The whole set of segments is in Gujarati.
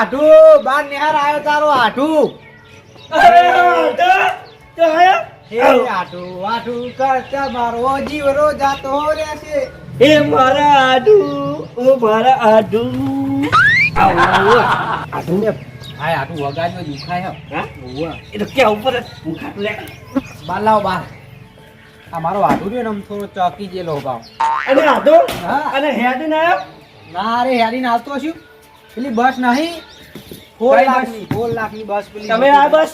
આઠું બાર નિહાર આવ્યો તારો આઠું હે? આઠું આઠું કરતા મારો જીવરો જાતો રહેશે. એ મારા આઢુ ઓ મારા આડુ આઠું ને હાય આઢુ વગાડ્યો દુખાય. હે? હા ઓવા એ તો કે ઉપર જ હું ખાટું લે. બાર લાવ બાર. આ મારો આઢુ ને આમ થોડો ચોકી જેલો ભાવ. અને આઢુ. અને હેડ ના ના રે હેરીને નાલતો છું. પેલી બસ નહીં? ફોર લાખની ફોર લાખની બસ પેલી તમે આ બસ?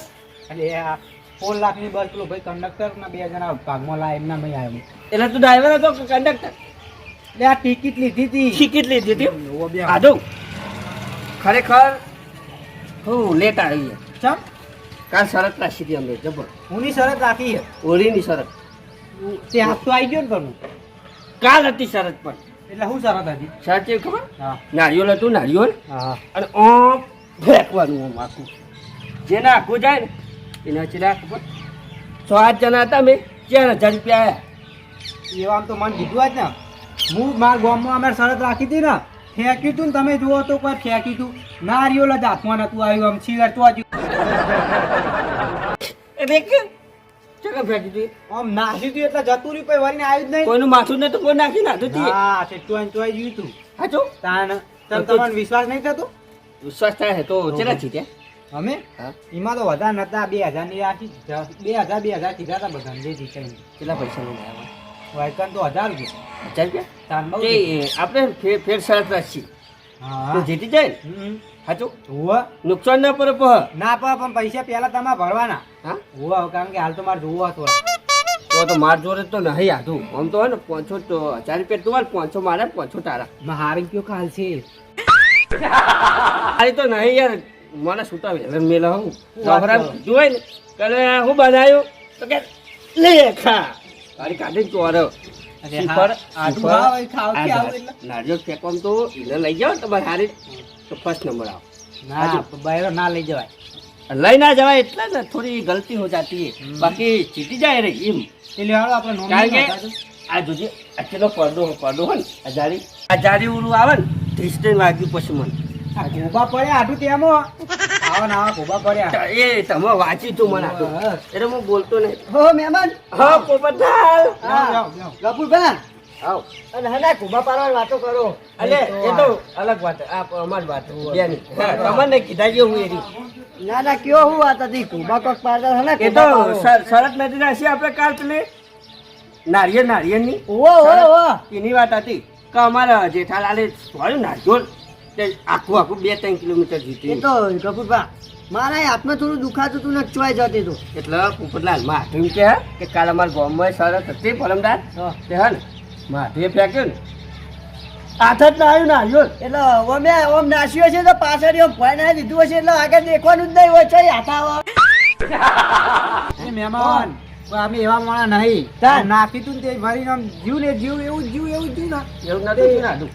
એટલે આ ફોર લાખની બસ પેલો ભાઈ કંડક્ટર ના બે જણા ભાગમાં લાય એમના મેં આવ્યો. એટલે તું ડ્રાઈવર હતો કંડક્ટર? એટલે આ ટિકિટ લીધી હતી. ટિકિટ લીધી હતી ઓવો ખરેખર હું લેટ આવી ચમ? કાલ શરત રાખી હતી અમે જબર. હુંની શરત રાખી છે? હોળીની શરત. તે હાથ તો આવી ગયો ને ઘરનું કાલ હતી શરત પણ. એટલે શું હતી શરત ખબર? નારિયોલ હતું નારિયોલ હા. અને ઓમ ફેંકવાનું આમ આખું. જેને આખું જાય ને એના ચીરા ખબર. છ આઠ જણા હતા મેં ચાર હજાર રૂપિયા આવ્યા એવા આમ તો મને કીધું જ ને. હું મારા ગામમાં અમે શરત રાખી હતી ને ફેંક્યું હતું ને તમે જુઓ તો કોઈ ફેંક્યું હતું નારિયોલ જ હાથમાં નતું આવ્યું આમ સિગરેટ તો હજુ. એટલે ફેંકી હતી આમ નાસી તું એટલે જતું રહ્યું પછી વળીને આવ્યું જ નહીં. કોઈનું માથું નતું કોઈ નાખી નાખતું હતી હા છે ટોઈ ટોઈ જ્યું તું. હાચો તાણ તમ તમને વિશ્વાસ નહીં થતો? વિશ્વાસ થાય તો ચેલા જીત્યા અમે? એમાં તો વધારે નતા બે હજારની રાખી બે હજાર બે હજાર કીધા હતા બધા જે જીતે કેટલા પૈસા લઈને આવ્યા? વાયકન તો હજાર રૂપિયા. હજાર રૂપિયા? તાન તે આપણે ફેર ફેર શરત રાખી હા. તો જીતી જાય? ને. હાચો? હોવે. નુકસાન ના પડે પહ. ના પણ પણ પૈસા પહેલા તમારે ભરવાના. હા? હોવે, કારણ કે હાલ તો મારે જોવો હતો. તો તો માર જોડે તો નહીં આધું આમ તો હોય ને પાંચસો તો હજાર રૂપિયા તું હાલ પાંચસો મારે પાંચસો તારા. માં હારી કયો કાલ છે? અરે તો નહીં યાર. મને છૂટા વેલન મેલા હું બાબરા જોઈ ને કાલે હું બનાવ્યું તો કે લે ખા. તારી કાઢી ચોર? નારિયેળ ફેંકવામાં તો એને લઈ જાઓ તમારે હારી. તો ફર્સ્ટ નંબર આવો. ના બૈરો ના લઈ જવાય. લઈ ના જવાય એટલે જ થોડી ગલતી હો જાતી હે બાકી જીતી જાય રે એમ. એટલે હાલો આપણે. આ જોજે આટલો પડદો પડદો હોય ને આ જારી આ ઉરું આવે ને વાગ્યું પછી મને. ગોબા પડ્યા આટલું તેમાં આવા ના ગોબા પડ્યા. એ તમે વાંચી તું મને. એટલે હું બોલતો નહીં. હો મહેમાન. હા પોપટલાલ. આવ. અને હના કુબા પાડવાની વાતો કરો. અલે એ તો અલગ વાત આ અમારી વાત બેની. તમને કીધા જે હું એરી ના ના કયો હું વાત હતી? કુબા કોક પાડતા હના એ તો શરત શરત નથી છે આપણે કાલ પેલે નારિયેળ નારિયેળની? ઓ ઓ ઓ એની વાત હતી કે અમારા જેઠાલાલે સોળ્યું નારિયેળ તે આખું આખું બે ત્રણ કિલોમીટર એ જીતી તો કપૂરભા મારા હાથમાં થોડું દુખાતું હતું ને ચવાઈ જતી હતું. એટલે પોપટલાલમાં કે કે કાલ અમારા ગામમાં સરસ હતી પરમદાર તે હે ને માધુએ ફેંક્યું ને. હાથ જ ના આવ્યું નારિયેળ એટલે ઓમે ઓમ નાસ્યો છે તો પાછળ એમ ભય ના દીધું હશે એટલે આગળ દેખવાનું જ નહીં હોય. છે હાથ આવા. એ મહેમાન પણ અમે એવા માણા નહીં. નાખી તું ને તે ભરીને આમ જીવ ને જીવ એવું જ જીવ એવું જ જીવ ના. એવું નથી નાધું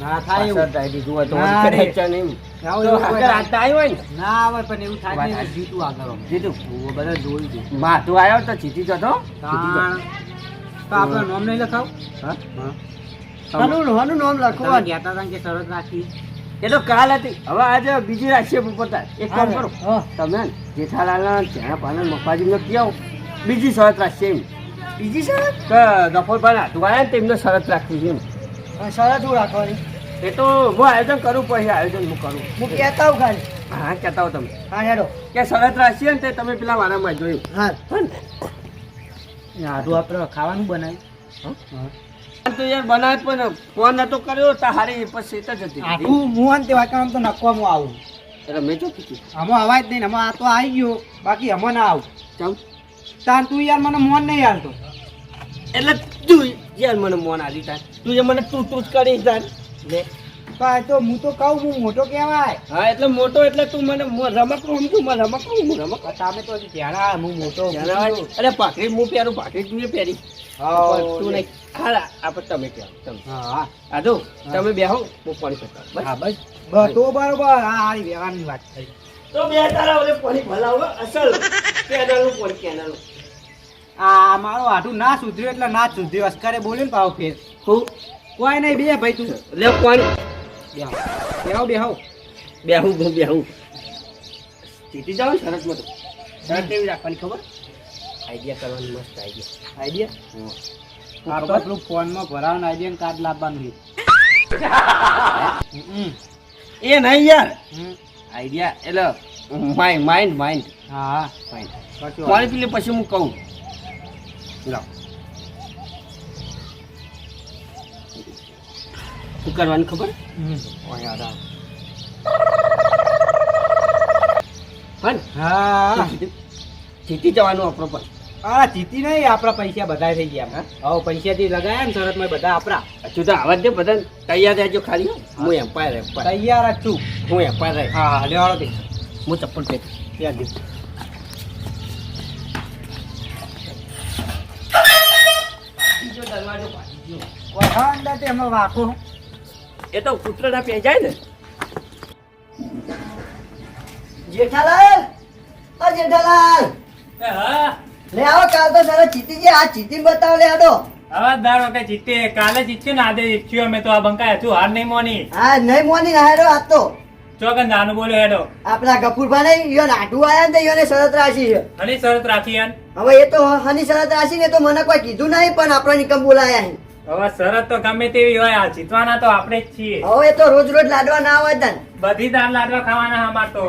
ના થાય એવું. દીધું હોય તો ના નહીં હાથ આવ્યો હોય ને. ના આવે પણ એવું થાય જીતું નહીં. આગળ જીતું. ઓ, બધા જોઈ છે માધું આવ્યો તો જીતી જતો. તાણ. તો આપણે નામ નહીં લખાવ? હા? હનું નામ તમે લખવાનું કહેતા હતા કે શરત રાખી. એ તો કાલ હતી. હવે આજે બીજી રાખીએ પોતા એક કામ કરો. તમે ને જેઠાલાલ ચેણા પાના મફાજીને કહો બીજી શરત રાખશે એમ. બીજી શરત? ગફોરભાઈ હાથું આવ્યા ને તેમને શરત રાખવી છે એમ. શરત હું રાખવાની? એ તો હું આયોજન કરું પછી આયોજન હું કરું. હું કહેતા હું ખાલી. હા કહેતા હો તમે. હા હેડો. કે શરત રાખીએ ને તે તમે પેલા વારામાં જોયું. હા. આટલું આપણે ખાવાનું બનાવ્યું તો યાર બનાવ પણ ફોન નતો કર્યો તો હારી પછી તો જતી. આટલું મુહાન તે વાંચવા તો નખવામાં આવું. એટલે મેં જો કીધું? આમાં અવાજ નહીં આમાં આ તો આવી ગયો. બાકી આમાં ના આવું. તાન તું યાર મને મોન નહીં હાલતો. એટલે તું યાર મને મોન આલી તાર. તું મને તું તું જ કરી તાર. લે. આ તો હું તો કહું હું મોટો કહેવાય. હા એટલે મોટો એટલે તું મને રમકડું સમજુ મને રમકડું હું રમક તમે તો હજી હું મોટો અરે ભાખરી હું પહેરું ભાખરી તું પહેરી. તું નહીં. હા આપણે તમે કહો તમે. હા. હા. આજો તમે બેહો હું પાણી પીતા. બસ. હા બસ. બસ તો બરોબર. હા હારી વ્યવહારની વાત થઈ. તો બે તારા ઓલે પાણી ભલાવો અસલ. કેનાલું પાણી કેનાલું આ મારો આટું ના સુધર્યું એટલે ના સુધર્યું. અસ્કારે બોલ્યું ને પાવ ફેર. હું? કોઈ નહીં બે ભાઈ તું. લે પાણી. બેહો. બેહો બેહો. બેહું બહુ જીતી જાવ ને શરતમાં તો શરત કેવી રાખવાની ખબર? આઈડિયા કરવાની મસ્ત આઈડિયા આઈડિયા આ તો પેલું ફોનમાં ભરાવાનું આઈડિયા કાર્ડ લાવવાનું. એ નહીં યાર. હમ. આઈડિયા એટલે માઇન્ડ માઇન્ડ માઇન્ડ હા. હા માઇન્ડ પછી હું કહું. લાવ. શું કરવાનું ખબર? હમ. પણ હા. જીતી જવાનું આપણો પણ. હા જીતી નહીં આપણા પૈસા બધા થઈ ગયા હવે પૈસાથી લગાયા ને શરતમાં બધા આપણા. હજુ તો આવા જ દે બધા તૈયાર રહેજો ખાલી હું. એમ્પાયર એમ્પાયર તૈયાર જ છું. હું એમ્પાયર રહી હા હા લેવાડો દે હું ચપ્પલ પહેર. ત્યાં દે. બીજો દરવાજો પાડી ગયો. કોઈ અંદર તે એમાં વાંકો. એ તો કૂતરાના પે જાય ને. જેઠાલાલ! ઓ જેઠાલાલ! લે આવો કાલ તો સારા ગયા. આ ચીતી બતાવ લે આડો. હવે દર વખતે જીતે કાલે જીત્યું ને આજે જીત્યું. અમે તો આ બંકાય છું હાર નહીં મોની. હા નહીં મોની ના હેડો આ તો. ચોકન નાનું બોલ્યો હેડો. આપણા ગફુરભા ને યો નાટુ આયા ને યોને શરત રાશી છે. અને શરત રાખી હવે એ તો હની શરત રાશી ને તો મને કોઈ કીધું નહીં પણ આપણો નિકમ બોલાયા અહીં. હવે શરત તો ગમે તેવી હોય આ જીતવાના તો આપણે જ છીએ. હવે તો રોજ રોજ લાડવા ના હોય તન. બધી દાળ લાડવા ખાવાના અમાર તો.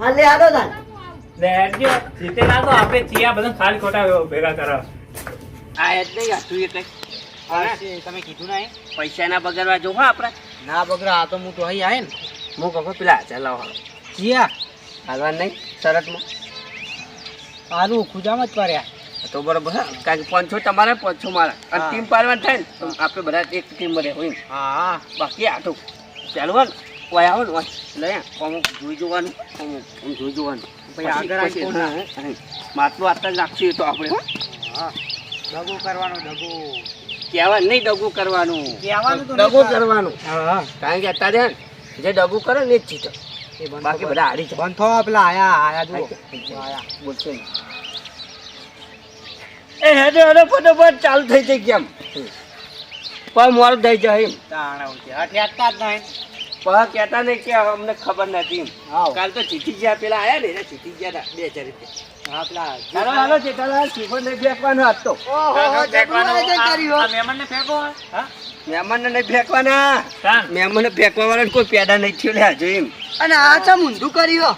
હાલે આડો તન. લે હેડજો જીતેલા તો આપણે છીએ આ બધા ખાલી ખોટા ભેગા કરો આ એટલે નહીં હતું એ હા, તમે કીધું ના પૈસા ના બગાડવા જો હા આપડા ના બગડા આ તો હું તો અહીં આવે ને હું કહું પેલા ચલાવ જીયા. હાલવા નહીં શરતમાં. સારું ખુજામાં જ પડ્યા. તો બરોબર હા કારણ કે પાંચસો તમારા પાંચસો મારા. અને ટીમ પાડવાની થાય ને તો આપણે બધા એક ટીમ બધે હોય હા બાકી આ તો ચાલવાનું કોઈ આવો ને એટલે અમુક જોઈ જોવાનું અમુક જોઈ જોવાનું. પછી આગળ આવી. માટલું આટલા જ રાખશું તો આપણે હો. દગો કરવાનો દગો કહેવા નહીં દગું કરવાનું. કહેવાનું દગું. કરવાનું. કારણ કે અત્યારે જે દગું કરે ને એ જ જીતો. બાકી બધા હારી છે બંધો પેલા આયા આયા બોલશે. એ હેડે હેડે ફટોફટ ચાલુ થઈ જાય કેમ? પણ મોડું થઈ જાય એમ. જ નહીં. પણ કહેતા નહીં કે અમને ખબર નથી કાલ તો ચીઠી ગયા પેલા આયા ને ચીઠી ગયા બે હજાર રૂપિયા હા પેલા ચાલો હાલો જેઠાલાલ શ્રીફળ નહીં ફેંકવાનો તો. મહેમાનને ફેંકો હા? મહેમાનને નહીં ફેંકવાના. તાન મહેમાનને ફેંકવા વાળા કોઈ પેડા નહીં થયો લે હજુ એમ. અને આ ચમ ઊંધું કર્યું.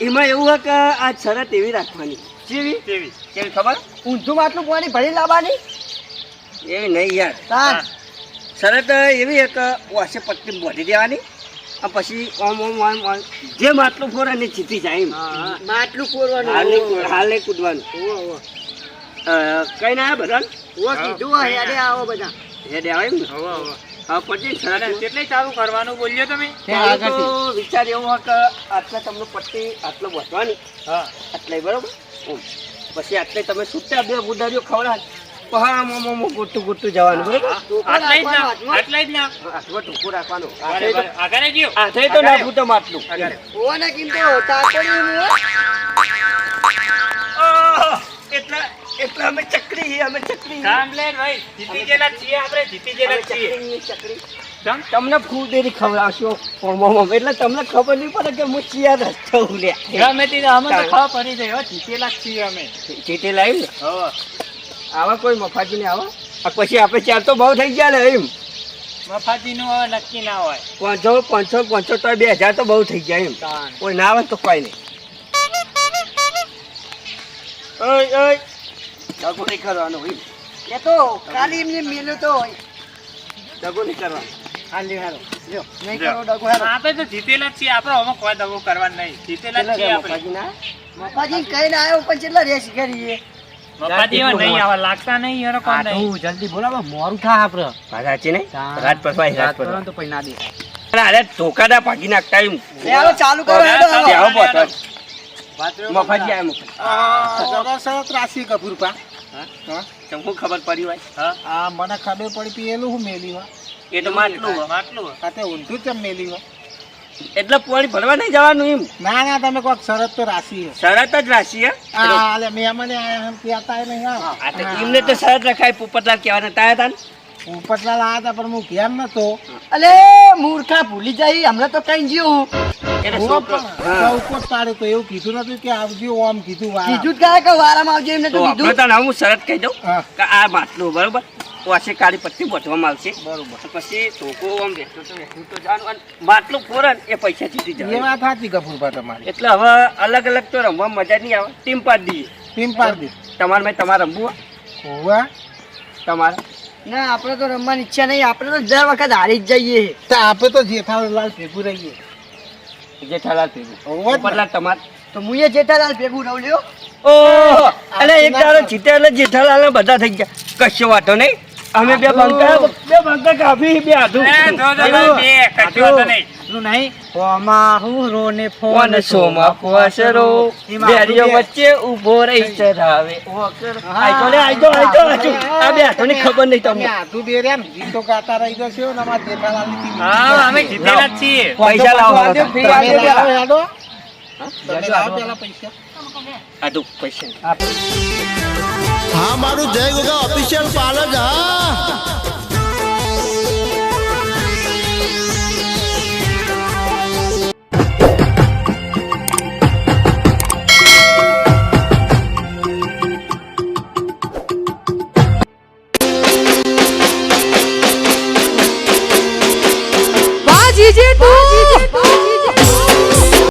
એમાં એવું હોય કે આ શરત એવી રાખવાની. જેવી કેવી? કેવી ખબર? ઊંધું માટલું પાણી ભરી લાવવાની? એ નહીં યાર. શરત એવી એક વાસે પટ્ટી બોધી દેવાની અને પછી ઓમ ઓમ ઓમ ઓમ જે માટલું ફોરે ને જીતી જાય એમ. માટલું ફોરવાનું હાલે હાલ નહીં કૂદવાનું. કઈ ના બધા ઓહો, કીધું હેડે આવો બધા. હેડે આવે ને? હા પછી કેટલે ચાલુ કરવાનું બોલ્યો તમે? તો વિચાર એવો કે આટલે તમને પટ્ટી આટલો વધવાની હા. આટલે બરોબર? ઓમ. પછી આટલે તમે છૂટા બે બુડારીઓ ખવડા પહા મોમો ગોટું ગોટું જવાનું બરોબર જ ના આટલા જ ના હાથમાં ટૂંકું રાખવાનું બરાબર. આગળ ગયો હાથે તો ના ફૂટો માટલું આગળ. ઓહો ને કેમ તો તાકોડી હું હો. આહ! એટલે એટલે અમે ચકરી અમે ચકરી છીએ. સાંભળે ભાઈ જીતી ગયેલા છીએ આપણે જીતી ગયેલા છીએ ચકરી? તમને ખૂબ ખવડાવશો ખબર ઓમ ઓમ. એટલે તમને ખબર નહીં પડે કે હું ચિયા રસ્તો લે. ગમે તે અમે તો ખબર પડી જાય. હો, જીતેલા જ છીએ અમે. ચીટી એમ ને આવા કોઈ મફાજી ને આવા પછી આપણે ચાર તો બહુ થઈ ગયા ને એમ. મફાજીનું હવે નક્કી ના હોય. પાંચસો પાંચસો પાંચસો તો બે હજાર તો બહુ થઈ ગયા એમ. તાન. કોઈ ના આવે તો કોઈ નહીં. ઓય ઓય. દગો નહીં કરવાનો એમ. એ તો ખાલી એમને મેલ્યું તો હોય. દગો નહીં કરવાનો. હાલી હાલો. લ્યો. નહીં કરો ડગો હાલો. આપણે તો જીતેલા જ છીએ આપણે હવે કોઈ દગો કરવા નહીં. જીતેલા જ છીએ આપણે. મફાજી ના કઈ આવ્યો પણ કેટલા રેસ કરીએ? નહીં આવા લાગતા નહીં યાર કોણ નહીં તો જલ્દી બોલાવો મોરું થાય આપડે વાત સાચી નહીં રાત પરવાય રાત રાત કરો ને પરવાય તો પછી ના દે. અરે ધોકાડા ભાગી નાખતા એમ. હાલો ચાલુ કરો હેડો. આવો બોતો. મફાજી આયા મફાજી. રાશિ કપૂર પા. તમને ખબર પડી હોય? હા. આ મને ખબર પડી પેલું હું મેલી હોય. એ તો માટલું માટલું હોય. ઊંધું ચમ મેલી હોય. એટલે પોળી ભરવા નહીં જવાનું એમ? ના ના તમે કોઈક શરત તો રાશિ શરત જ રાશી હે? આ મહેમાને એમ કહેતા નહીં આ તો એમને તો શરત રખાય પોપટલાલ કહેવાના તાયા તા? પોપટલાલ આવ્યા હતા પણ હું કેમ નતો. અલે મૂર્ખા ભૂલી જાય હમણાં તો કઈ ગયું કીધું નતું કે આવજો એમને તો તો કીધું હું શરત કહી દઉં કે આ માટલું બરોબર? પછી કાળી પટ્ટી બોટવામાં આવશે બરોબર. પછી ટોકો આમ વેચતો તો બેઠું તો જાણું અને માટલું ફોરન એ પૈસા જીતી એ જાય વાત સાચી ગફુરભા તમારી એટલે હવે અલગ અલગ તો રમવા મજા નહીં આવે. ટીમ પાડી દઈએ. ટીમ પાડી તમારે મેં તમારે રમવું હોય? હોવા. તમારે? ના આપણે તો રમવાની ઈચ્છા નહીં. આપણે તો દર વખત હારી જ જઈએ. તો આપણે તો જેઠાલાલ ભેગું રહીએ. જેઠાલાલ ભેગું. હોવા તમારે? તો હું એ જેઠાલાલ ભેગું રહું લ્યો. ઓહો. અને એક દાડો જીતે એટલે જેઠાલાલ બધા થઈ ગયા. કશો વાતો નહીં. અમે બે બંકા બે બંકા કાફી બે જો, બે, કશું વાંધો નહીં. એટલું નહીં. હોમાં હુરો ને ફોન વચ્ચે ઊભો રહી ચરાવે આઈતો લે આઈતો આઈતો આઈતો. આ બે હાથોની ખબર નહીં તમને. આધું બે રહ્યા ગીતો ગાતા રહી જશે ને અમારા જેઠાલાલની ટીમ હા અમે જીતેલા છીએ. પૈસા લાવો તમે લાવો. હેડો. તમે લાવો પેલા પૈસા. આદુ પૈસા. હા મારું જય ગોગા ઓફિશિયલ પાર્લર હા.